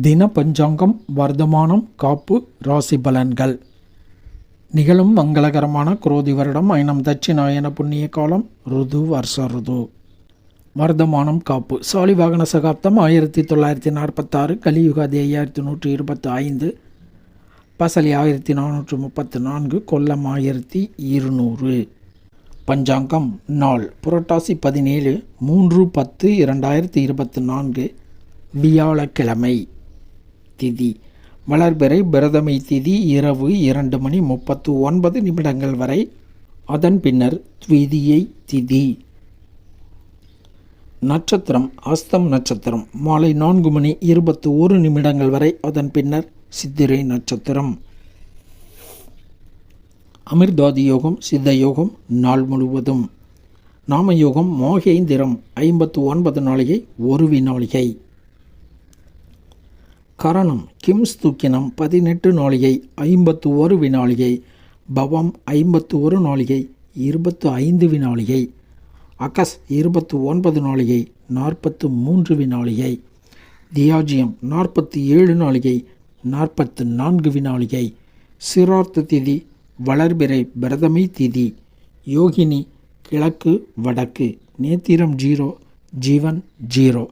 தின பஞ்சாங்கம் வர்த்தமானம் காப்பு ராசி பலன்கள். நிகழும் மங்களகரமான குரோதி வருடம் ஐனம் தட்சிணாயன புண்ணிய காலம் ருது வருஷ ருது. வர்த்தமானம் காப்பு. சாலி வாகன சகாப்தம் ஆயிரத்தி தொள்ளாயிரத்தி நாற்பத்தாறு கலியுகாதி ஐயாயிரத்தி நூற்றி இருபத்தி ஐந்து பசலி ஆயிரத்தி நானூற்று முப்பத்து நான்கு கொல்லம் ஆயிரத்தி இருநூறு. பஞ்சாங்கம் நாள். புரட்டாசி பதினேழு மூன்று பத்து இரண்டாயிரத்தி இருபத்தி நான்கு வியாழக்கிழமை. திதி. வளர்பிறை பிரதமை திதி இரவு இரண்டு மணி முப்பத்து ஒன்பது நிமிடங்கள் வரை. அதன் பின்னர் த்விதியை திதி. நட்சத்திரம் அஸ்தம் நட்சத்திரம் மாலை நான்கு மணி இருபத்து ஒரு நிமிடங்கள் வரை. அதன் பின்னர் சித்திரை நட்சத்திரம். அமிர்தாதி யோகம் சித்த யோகம் நாள் முழுவதும். நாம யோகம் மோகேந்திரம் ஐம்பத்து ஒன்பது நாளிகை ஒரு வினாளிகை கரணம் கிம்ஸ் தூக்கினம் பதினெட்டு நாளிகை ஐம்பத்து ஒரு வினாளிகை பவம் ஐம்பத்து ஒரு நாளிகை இருபத்து ஐந்து வினாளிகை அகஸ் இருபத்து ஒன்பது நாளிகை நாற்பத்து மூன்று வினாளிகை தியாஜியம் நாற்பத்தி ஏழு நாளிகை நாற்பத்து நான்கு வினாளிகை சிரார்த்த திதி வளர்பிறை பிரதமை திதி யோகினி கிழக்கு வடக்கு நேத்திரம் ஜீரோ ஜீவன் ஜீரோ.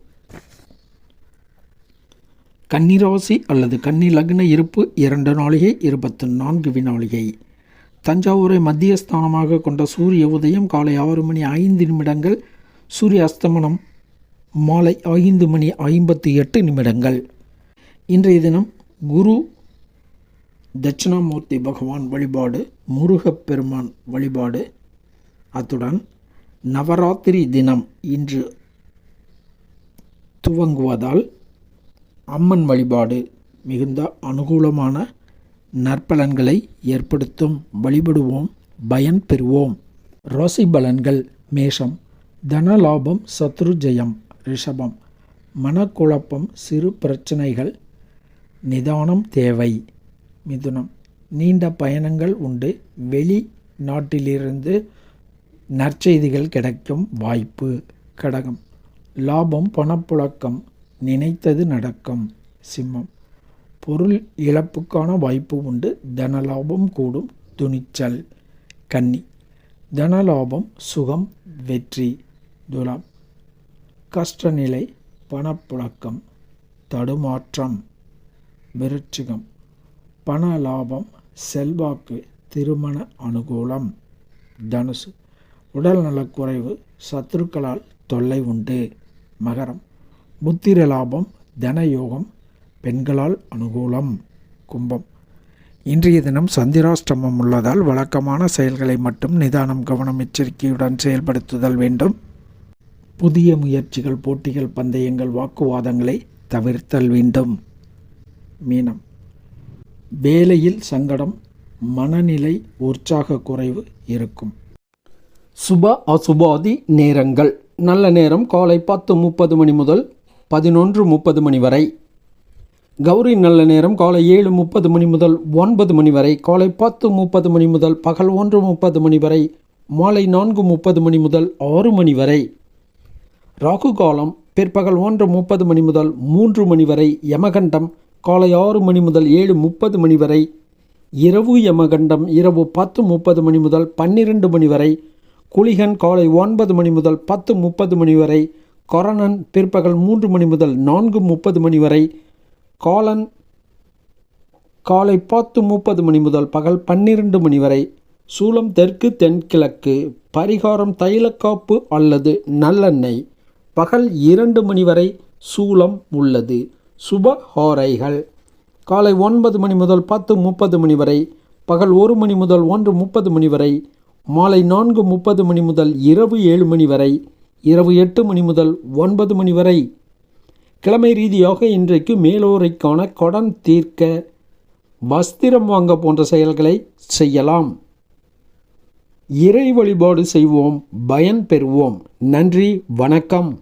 கன்னிராசி அல்லது கன்னி லக்ன இருப்பு இரண்டு நாளிகை இருபத்து நான்கு வினாளிகை. தஞ்சாவூரை மத்திய ஸ்தானமாக கொண்ட சூரிய உதயம் காலை ஆறு மணி ஐந்து நிமிடங்கள் சூரிய அஸ்தமனம் மாலை ஐந்து மணி ஐம்பத்தி எட்டு நிமிடங்கள். இன்றைய தினம் குரு தட்சிணாமூர்த்தி பகவான் வழிபாடு முருகப்பெருமான் வழிபாடு. அத்துடன் நவராத்திரி தினம் இன்று துவங்குவதால் அம்மன் வழிபாடு மிகுந்த அனுகூலமான நற்பலன்களை ஏற்படுத்தும். வழிபடுவோம் பயன் பெறுவோம். ராசி பலன்கள் மேஷம் தனலாபம் சத்ரு ஜெயம் ரிஷபம். மனக்குழப்பம் சிறு பிரச்சனைகள் நிதானம் தேவை. மிதுனம் நீண்ட பயணங்கள் உண்டு. வெளி நாட்டிலிருந்து நற்செய்திகள் கிடைக்கும் வாய்ப்பு. கடகம் லாபம் பணப்புழக்கம் நினைத்தது நடக்கும். சிம்மம். பொருள் இழப்புக்கான வாய்ப்பு உண்டு. தனலாபம் கூடும். துணிச்சல். கன்னி. தனலாபம் சுகம் வெற்றி. துலாம். கஷ்டநிலை பணப்புழக்கம். தடுமாற்றம். விருட்சிகம் பண லாபம் செல்வாக்கு திருமண அனுகூலம். தனுசு. உடல் நலக்குறைவு சத்துருக்களால் தொல்லை உண்டு. மகரம். புத்திர லாபம் தனயோகம் பெண்களால் அனுகூலம் கும்பம். இன்றைய தினம் சந்திராஷ்டமம் உள்ளதால் வழக்கமான செயல்களை மட்டும் நிதானம் கவனம் எச்சரிக்கையுடன் செயல்படுத்துதல் வேண்டும். புதிய முயற்சிகள் போட்டிகள் பந்தயங்கள் வாக்குவாதங்களை தவிர்த்தல் வேண்டும். மீனம். வேலையில் சங்கடம் மனநிலை உற்சாக குறைவு இருக்கும். சுப அசுபாதி நேரங்கள். நல்ல நேரம் காலை பத்து முப்பது மணி முதல் பதினொன்று முப்பது மணி வரை. கௌரி நல்ல நேரம் காலை ஏழு முப்பது மணி முதல் ஒன்பது மணி வரை. காலை பத்து முப்பது மணி முதல் பகல் ஒன்று முப்பது மணி வரை. மாலை நான்கு முப்பது மணி முதல் ஆறு மணி வரை. ராகு காலம் பிற்பகல் ஒன்று முப்பது மணி முதல் மூன்று மணி வரை. யமகண்டம் காலை ஆறு மணி முதல் ஏழு முப்பது மணி வரை. இரவு யமகண்டம் இரவு பத்து முப்பது மணி முதல் பன்னிரெண்டு மணி வரை. குளிகன் காலை ஒன்பது மணி முதல் பத்து முப்பது மணி வரை. கொரணன் பிற்பகல் மூன்று மணி முதல் நான்கு முப்பது மணி வரை காலன் காலை பத்து முப்பது மணி முதல் பகல் பன்னிரண்டு மணி வரை சூலம் தெற்கு தென்கிழக்கு பரிகாரம் தைலக்காப்பு அல்லது நல்லெண்ணெய். பகல் இரண்டு மணி வரை சூலம் உள்ளது. சுப ஹோரைகள். காலை ஒன்பது மணி முதல் பத்து முப்பது மணி வரை பகல் ஒரு மணி முதல் ஒன்று முப்பது மணி வரை மாலை நான்கு முப்பது மணி முதல் இரவு ஏழு மணி வரை இரவு எட்டு மணி முதல் ஒன்பது மணி வரை. கிழமை ரீதியாக இன்றைக்கு மேலோரைக்கான கடன் தீர்க்க வஸ்திரம் வாங்க போன்ற செயல்களை செய்யலாம். இறை வழிபாடு செய்வோம் பயன் பெறுவோம். நன்றி வணக்கம்.